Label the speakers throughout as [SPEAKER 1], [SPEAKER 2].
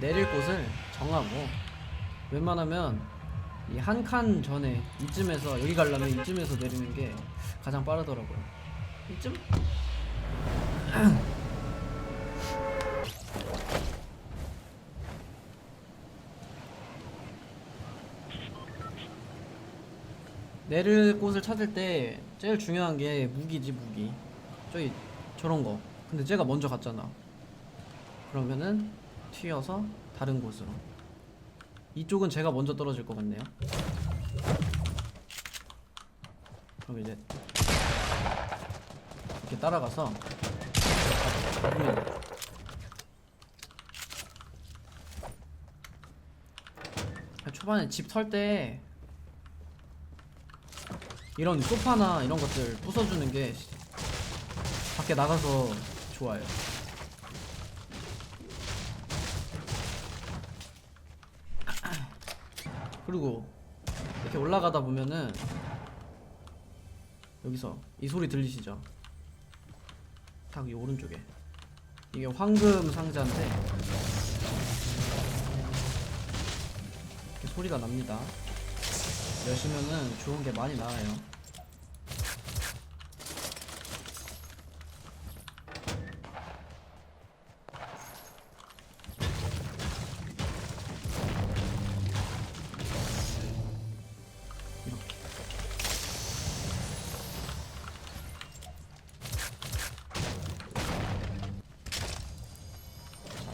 [SPEAKER 1] 내릴 곳을 정하고 웬만하면 이 한 칸 전에 이쯤에서 여기 가려면 이쯤에서 내리는 게 가장 빠르더라고요. 이쯤? 내릴 곳을 찾을 때 제일 중요한 게 무기지 무기. 저기 저런 거. 근데 제가 먼저 갔잖아. 그러면은 튀어서 다른 곳으로 이쪽은 제가 먼저 떨어질 것 같네요 그럼 이제 이렇게 따라가서 돼. 초반에 집설때 이런 소파나 이런 것들 부숴주는 게 밖에 나가서 좋아요 그리고 이렇게 올라가다 보면은 여기서 이 소리 들리시죠? 딱 이 오른쪽에 이게 황금 상자인데 이렇게 소리가 납니다. 여시면은 좋은 게 많이 나와요.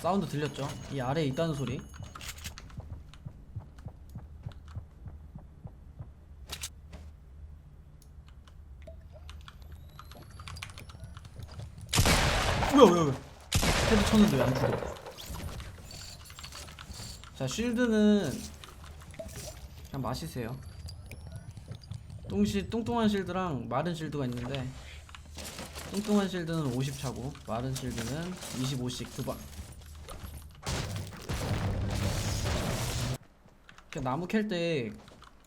[SPEAKER 1] 사운드 들렸죠? 이 아래에 있다는 소리. 뭐야, 뭐야. 헤드 쳤는데 왜 안 죽어? 자, 쉴드는 그냥 마시세요. 뚱시, 뚱뚱한 실드랑 마른 실드가 있는데 뚱뚱한 실드는 50차고 마른 실드는 25씩 두방 나무 캘 때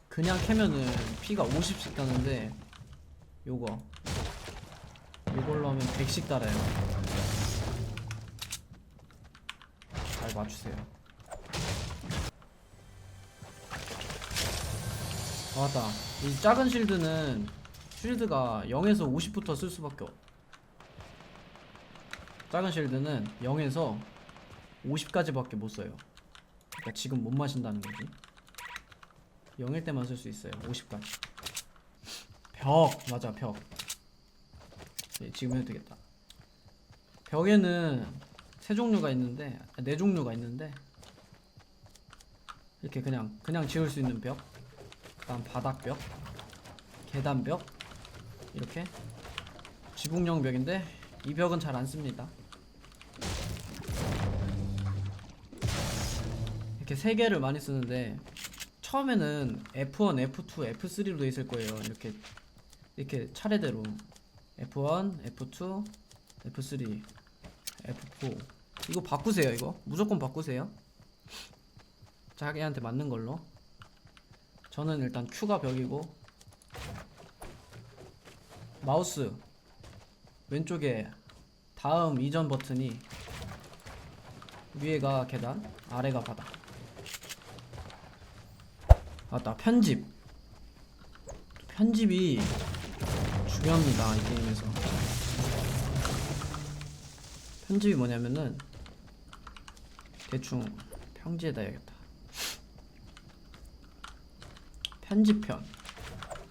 [SPEAKER 1] 그냥 캐면은 피가 50씩 따는데 요거 요걸로 하면 100씩 달아요 잘 맞추세요 아, 맞다. 이 작은 실드는 실드가 0에서 50부터 쓸 수밖에 없. 작은 실드는 0에서 50까지밖에 못 써요. 그러니까 지금 못 마신다는 거지. 0일 때만 쓸 수 있어요. 50까지. 벽 맞아 벽. 네, 지금 해도 되겠다. 벽에는 세 종류가 있는데 아, 네 종류가 있는데 이렇게 그냥 그냥 지을 수 있는 벽. 그다음 바닥벽, 계단벽 이렇게 지붕형 벽인데 이 벽은 잘 안 씁니다. 이렇게 세 개를 많이 쓰는데 처음에는 F1, F2, F3로 돼 있을 거예요. 이렇게 이렇게 차례대로 F1, F2, F3, F4 이거 바꾸세요. 이거 무조건 바꾸세요. 자기한테 맞는 걸로. 저는 일단 Q가 벽이고 마우스 왼쪽에 다음 이전 버튼이 위에가 계단 아래가 바닥 맞다 편집 편집이 중요합니다 이 게임에서 편집이 뭐냐면은 대충 평지에다 해야겠다. 편집편.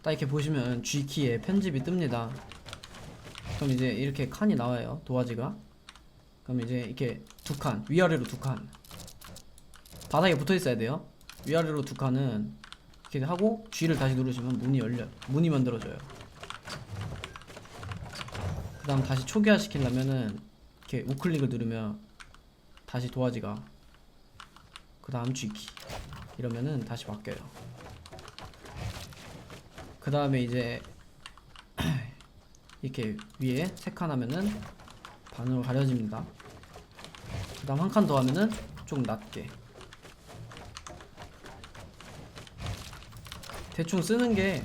[SPEAKER 1] 딱 이렇게 보시면 G키에 편집이 뜹니다. 그럼 이제 이렇게 칸이 나와요 도화지가. 그럼 이제 이렇게 두 칸 위아래로 두 칸. 바닥에 붙어 있어야 돼요. 위아래로 두 칸은 이렇게 하고 G를 다시 누르시면 문이 열려 문이 만들어져요. 그 다음 다시 초기화 시키려면은 이렇게 우클릭을 누르면 다시 도화지가 그 다음 G키 이러면은 다시 바뀌어요 그 다음에 이제 이렇게 위에 세 칸 하면은 반으로 가려집니다. 그 다음 한 칸 더 하면은 좀 낮게. 대충 쓰는 게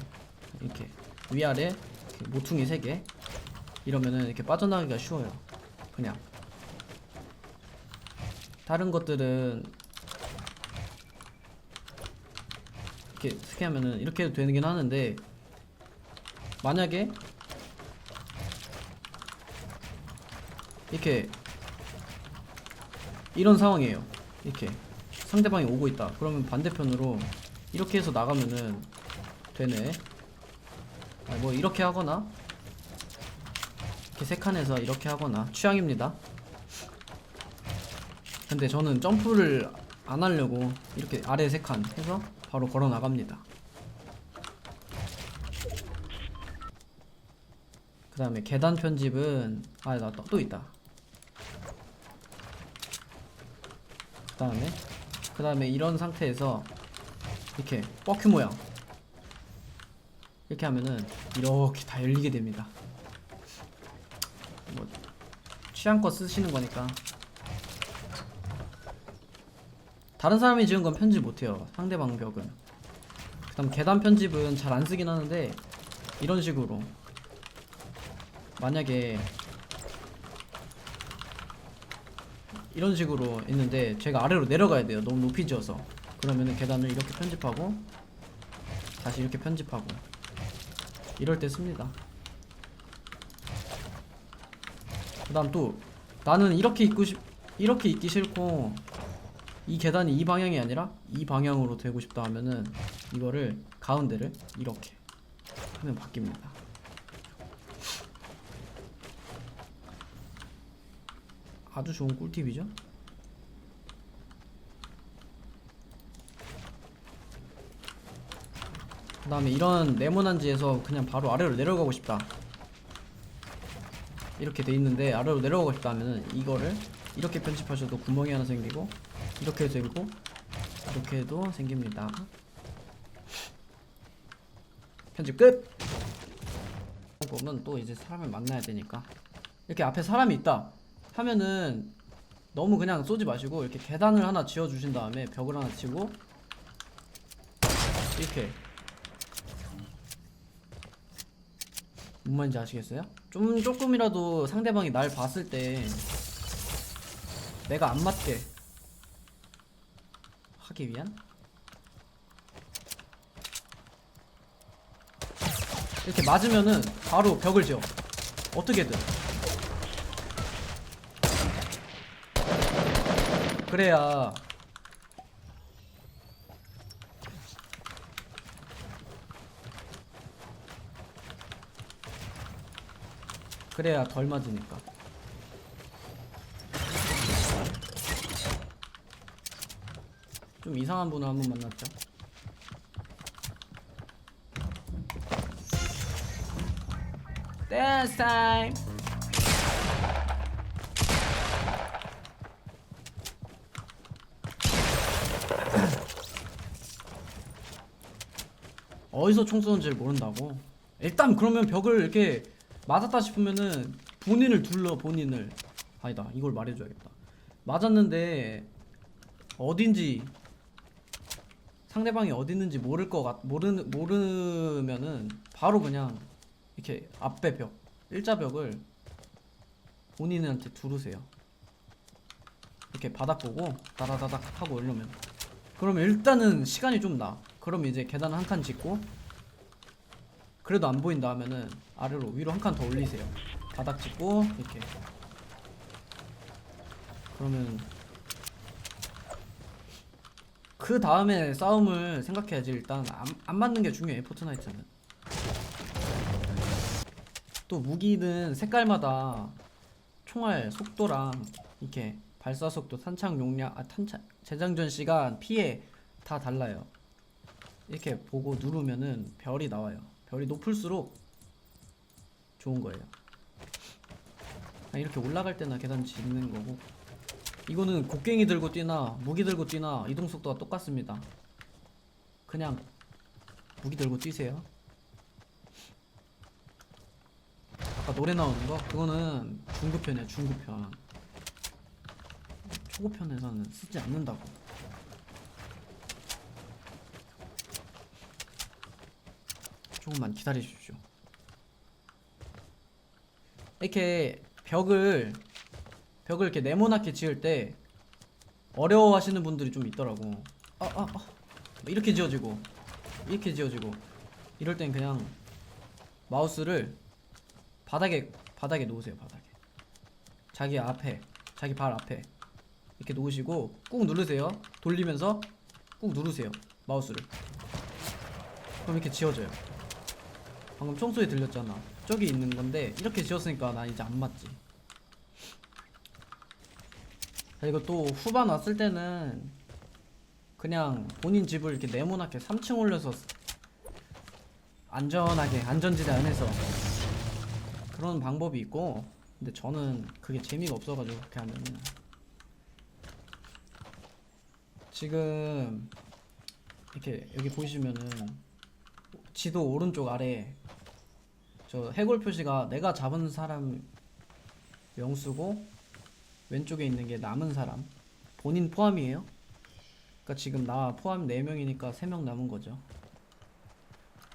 [SPEAKER 1] 이렇게 위아래 모퉁이 3개 이러면은 이렇게 빠져나가기가 쉬워요 그냥. 다른 것들은 이렇게 스캔하면은 이렇게 해도 되긴 하는데 만약에 이렇게 이런 상황이에요. 이렇게 상대방이 오고 있다. 그러면 반대편으로 이렇게 해서 나가면은 되네. 아, 뭐 이렇게 하거나 세 칸에서 이렇게 하거나 취향입니다. 근데 저는 점프를 안 하려고 이렇게 아래 세 칸 해서 바로 걸어 나갑니다. 그 다음에 계단 편집은 아나또 있다. 그 다음에 그 다음에 이런 상태에서 이렇게 뻑큐 모양. 이렇게 하면은 이렇게 다 열리게 됩니다. 뭐 취향껏 쓰시는 거니까. 다른 사람이 지은 건 편집 못해요 상대 방 벽은. 그 다음 계단 편집은 잘 안 쓰긴 하는데 이런 식으로. 만약에 이런 식으로 있는데 제가 아래로 내려가야 돼요. 너무 높이 지어서. 그러면은 계단을 이렇게 편집하고 다시 이렇게 편집하고 이럴 때 씁니다 그 다음 또 나는 이렇게 있고 싶 이렇게 있기 싫고 이 계단이 이 방향이 아니라 이 방향으로 되고 싶다 하면은 이거를 가운데를 이렇게 하면 바뀝니다. 아주 좋은 꿀팁이죠? 그 다음에 이런 네모난 지에서 그냥 바로 아래로 내려가고 싶다 이렇게 돼 있는데 아래로 내려가고 싶다 하면은 이거를 이렇게 편집하셔도 구멍이 하나 생기고 이렇게 해도 되고 이렇게 해도 생깁니다 편집 끝! 보면 또 이제 사람을 만나야 되니까 이렇게 앞에 사람이 있다 하면은 너무 그냥 쏘지 마시고 이렇게 계단을 하나 지어 주신 다음에 벽을 하나 치고 이렇게 뭔 말인지 아시겠어요? 좀 조금이라도 상대방이 날 봤을 때 내가 안 맞게 하기 위한? 이렇게 맞으면은 바로 벽을 지어. 어떻게든. 그래야 그래야 덜 맞으니까. 좀 이상한 분을 한번 만났죠? 타임 어디서 총 쏘는지를 모른다고? 일단 그러면 벽을 이렇게 맞았다 싶으면은 본인을 둘러 본인을. 아니다 이걸 말해줘야겠다. 맞았는데 어딘지 상대방이 어디 있는지 모를 것 같, 모르, 모르면은 바로 그냥 이렇게 앞에 벽 일자 벽을 본인한테 두르세요. 이렇게 바닥 보고 다다다닥 하고 이러면. 그러면 일단은 시간이 좀 나. 그럼 이제 계단 한 칸 짓고 그래도 안 보인다 하면은 아래로 위로 한 칸 더 올리세요. 바닥 짓고 이렇게. 그러면 그 다음에 싸움을 생각해야지 일단 안, 안 맞는 게 중요해 포트나이트는. 또 무기는 색깔마다 총알 속도랑 이렇게 발사 속도, 탄창 용량, 아 탄창 재장전 시간, 피해 다 달라요. 이렇게 보고 누르면은 별이 나와요. 별이 높을수록 좋은 거예요. 아, 이렇게 올라갈 때나 계단 짓는 거고. 이거는 곡괭이 들고 뛰나 무기 들고 뛰나 이동 속도가 똑같습니다. 그냥 무기 들고 뛰세요. 아까 노래 나오는 거 그거는 중급편이야 중급편. 초급편에서는 쓰지 않는다고. 조금만 기다려 주십시오. 이렇게 벽을 벽을 이렇게 네모나게 지을 때 어려워하시는 분들이 좀 있더라고. 아, 아, 아. 이렇게 지어지고 이렇게 지어지고 이럴 땐 그냥 마우스를 바닥에 바닥에 놓으세요. 바닥에. 자기 앞에 자기 발 앞에 이렇게 놓으시고 꾹 누르세요. 돌리면서 꾹 누르세요. 마우스를. 그럼 이렇게 지워져요. 방금 총소리 들렸잖아. 저기 있는 건데 이렇게 지었으니까 난 이제 안 맞지. 그리고 또 후반 왔을 때는 그냥 본인 집을 이렇게 네모나게 3층 올려서 안전하게 안전지대 안에서 그런 방법이 있고 근데 저는 그게 재미가 없어가지고 그렇게 하면은 지금 이렇게 여기 보시면은 지도 오른쪽 아래 저 해골 표시가 내가 잡은 사람 명수고 왼쪽에 있는 게 남은 사람 본인 포함이에요. 그러니까 지금 나 포함 4명이니까 3명 남은 거죠.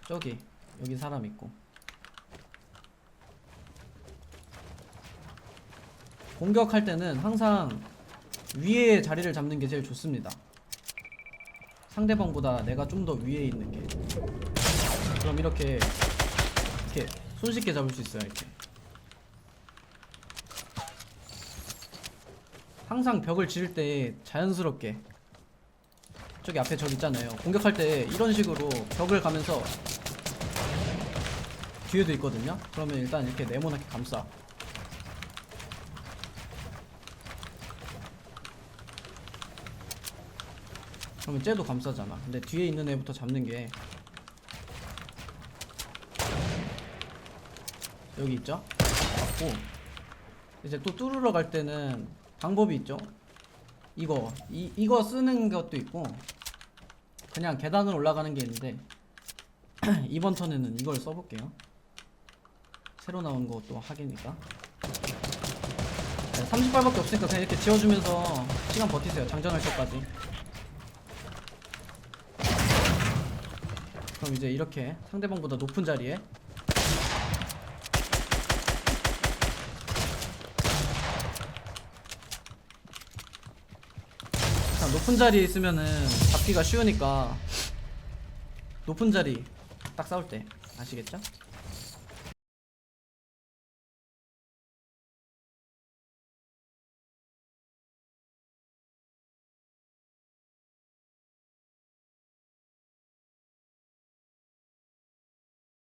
[SPEAKER 1] 저기 여기 사람 있고 공격할 때는 항상 위에 자리를 잡는 게 제일 좋습니다. 상대방보다 내가 좀 더 위에 있는 게 그럼 이렇게 이렇게 손쉽게 잡을 수 있어요 이렇게. 항상 벽을 지을 때 자연스럽게 저기 앞에 적 있잖아요. 공격할 때 이런 식으로 벽을 가면서 뒤에도 있거든요. 그러면 일단 이렇게 네모나게 감싸. 그러면 쟤도 감싸잖아. 근데 뒤에 있는 애부터 잡는 게 여기 있죠? 맞고. 이제 또 뚫으러 갈 때는 방법이 있죠? 이거. 이, 이거 쓰는 것도 있고 그냥 계단을 올라가는 게 있는데 이번 턴에는 이걸 써볼게요. 새로 나온 것도 하기니까. 30발밖에 없으니까 그냥 이렇게 지워주면서 시간 버티세요 장전할 때까지. 그럼 이제 이렇게 상대방보다 높은 자리에 자, 높은 자리에 있으면은 잡기가 쉬우니까 높은 자리 딱 싸울 때 아시겠죠?